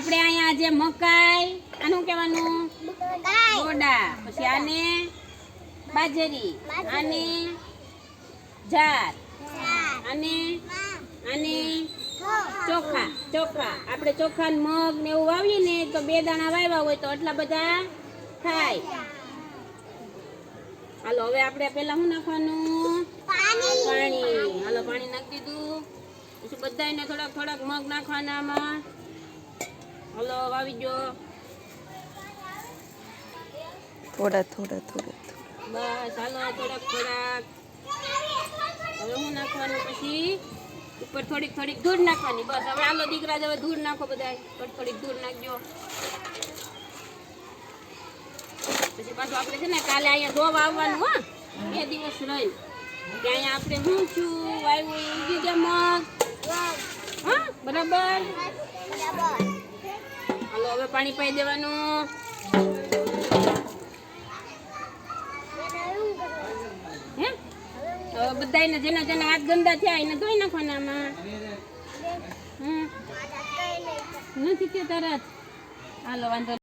આપણે અહીંયા જે મકાઈ આનું કહેવાનું? ગોડા. પછી આને બાજરી. આને જાર અને આને ચોખા. ચોખા. આપણે ચોખા મગ ને એવું વાવીએ ને તો બે દાણા વાવ્યા હોય તો એટલા બધા થાય. હાલો હવે આપણે પેલા શું નાખવાનું? પાણી. હાલો પાણી નાખી દીધું. પછી બધાને થોડાક થોડાક મગ નાખવાના આમાં. હાલો વાવી જો થોડા થોડા થોડા બસ હાલો થોડાક થોડાક હવે હું નાખવાનું પછી ઉપર થોડીક થોડીક ધૂળ નાખવાની બસ હવે હાલો દીકરા જ હવે ધૂળ નાખો બધા થોડીક થોડીક ધૂળ નાખજો પછી પાછું આપણે છે ને કાલે અહીંયા ધોવા આવવાનું હા બે દિવસ રહી કે અહીંયા આપણે હું છું આવ્યું ઉગી ગયા મગ હા બરાબર હવે પાણી પાઈ દેવાનું. બધાને જેના જેના હાથ ગંદા થયા એને ધોઈ નાખવાના આમાં. નથી કે તરત હાલો, વાંધો